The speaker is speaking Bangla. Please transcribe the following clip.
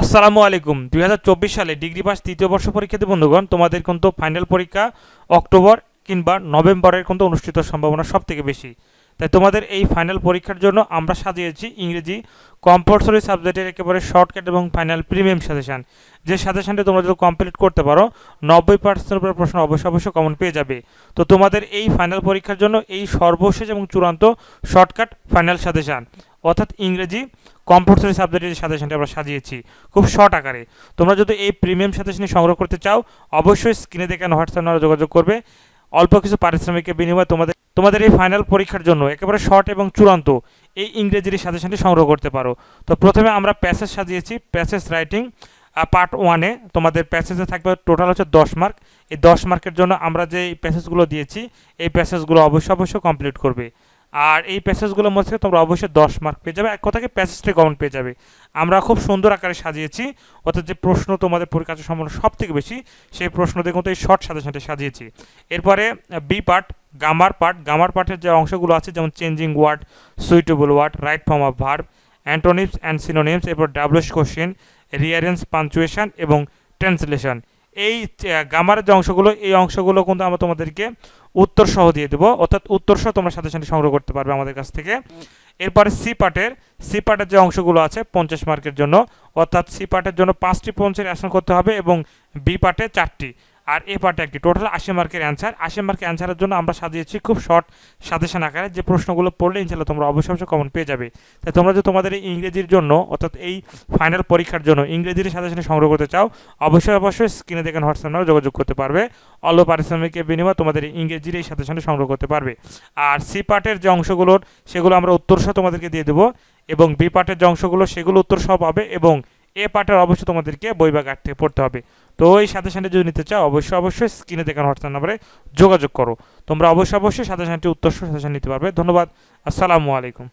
আসসালামু আলাইকুম। দুই হাজার চব্বিশ সালে ডিগ্রি পাস তৃতীয় বর্ষ পরীক্ষাতে বন্ধুগণ, তোমাদের কিন্তু ফাইনাল পরীক্ষা অক্টোবর কিংবা নভেম্বরের কিন্তু অনুষ্ঠিত সম্ভাবনা সব থেকে বেশি। তাই তোমাদের এই ফাইনাল পরীক্ষার জন্য আমরা সাজিয়েছি ইংরেজি কম্পালসরি সাবজেক্টের একেবারে শর্টকাট এবং ফাইনাল প্রিমিয়াম সাজেশান। যে সাজেশানটা তোমরা যদি কমপ্লিট করতে পারো, নব্বই পার্সেন্টের উপরে প্রশ্ন অবশ্যই অবশ্যই কমন পেয়ে যাবে। তো তোমাদের এই ফাইনাল পরীক্ষার জন্য এই সর্বশেষ এবং চূড়ান্ত শর্টকাট ফাইনাল সাজেশান। অর্থাৎ ইংরেজি কম্পালসরি সাবজেক্টের সাজেশনটা আমরা সাজিয়েছি, খুব শর্ট আকারে। তোমরা যদি এই প্রিমিয়াম সাজেশনটি সংগ্রহ করতে চাও, অবশ্যই স্ক্রিনে দেখে হোয়াটসঅ্যাপ নাম্বারে যোগাযোগ করবে। অল্প কিছু পারিশ্রমিকের বিনিময়ে তোমাদের তোমাদের এই ফাইনাল পরীক্ষার জন্য একেবারে শর্ট এবং চূড়ান্ত এই ইংরেজির সাজেশনটি সংগ্রহ করতে পারো। তো প্রথমে আমরা প্যাসেজ সাজিয়েছি, প্যাসেজ রাইটিং পার্ট ওয়ানে। তোমাদের প্যাসেজে থাকবে টোটাল হচ্ছে দশ মার্ক। এই দশ মার্কের জন্য আমরা যে প্যাসেজগুলো দিয়েছি, এই প্যাসেজগুলো অবশ্যই অবশ্যই কমপ্লিট করবে। আর এই প্যাসেজগুলোর মধ্যে তোমরা অবশ্যই দশ মার্ক পেয়ে যাবে। এক কথাকে প্যাসেজটা কমন পেয়ে যাবে। আমরা খুব সুন্দর আকারে সাজিয়েছি। অর্থাৎ যে প্রশ্ন তোমাদের পরীক্ষা সম্বন্ধে সব থেকে বেশি, সেই প্রশ্ন দেখুন তো এই শর্ট সাজেশনটা সাজিয়েছি। এরপরে B part grammar part grammar পার্টের যে অংশগুলো আছে, যেমন changing word suitable word right form of verb antonyms and synonyms এরপর ডাবলস কোশ্চেন রিয়ারেন্স পাঞ্চুয়েশন এবং ট্রান্সলেশন এই গামারের যে অংশগুলো, এই অংশগুলো কিন্তু আমরা তোমাদেরকে উত্তর সহ দিয়ে দেবো। অর্থাৎ উত্তর সহ তোমরা সাথে সাথে সংগ্রহ করতে পারবে আমাদের কাছ থেকে। এরপরে সি পার্টের সি পার্টের যে অংশগুলো আছে, পঞ্চাশ মার্কের জন্য, অর্থাৎ সি পার্টের জন্য পাঁচটি পঞ্চের অ্যাসন করতে হবে এবং বি পার্টে চারটি। আর এ পার্টে একটি। টোটাল আশি মার্কের অ্যান্সার আশি মার্কের অ্যান্সারের জন্য আমরা সাজিয়েছি খুব শর্ট সাজেশন আকারে যে প্রশ্নগুলো পড়লে ইনশাল্লাহ তোমরা অবশ্যই অবশ্যই কমন পেয়ে যাবে। তাই তোমরা যদি তোমাদের এই ইংরেজির জন্য, অর্থাৎ এই ফাইনাল পরীক্ষার জন্য ইংরেজির সাজেশনে সংগ্রহ করতে চাও, অবশ্যই অবশ্যই স্ক্রিনে দেখেন হোয়াটসঅ্যাপ নাম্বার যোগাযোগ করতে পারবে। অল্প পারিশ্রমিকের বিনিময়ে তোমাদের ইংরেজির এই সাজেশনে সংগ্রহ করতে পারবে। আর সি পার্টের যে অংশগুলোর, সেগুলো আমরা উত্তর সহ তোমাদেরকে দিয়ে দেবো এবং বি পার্টের যে অংশগুলো, সেগুলো উত্তর সহ পাবে এবং এ পার্টের অবশ্যই তোমাদেরকে বই বা গাঠ থেকে পড়তে হবে। তো ওই সাথে সাথে যদি নিতে চাও, অবশ্যই অবশ্যই স্ক্রিনে দেখানো হোয়াটসঅ্যাপ নাম্বারে যোগাযোগ করো। তোমরা অবশ্যই অবশ্যই সাথে সাথে উত্তর সাথে সাথে নিতে পারবে। ধন্যবাদ। আসসালামু আলাইকুম।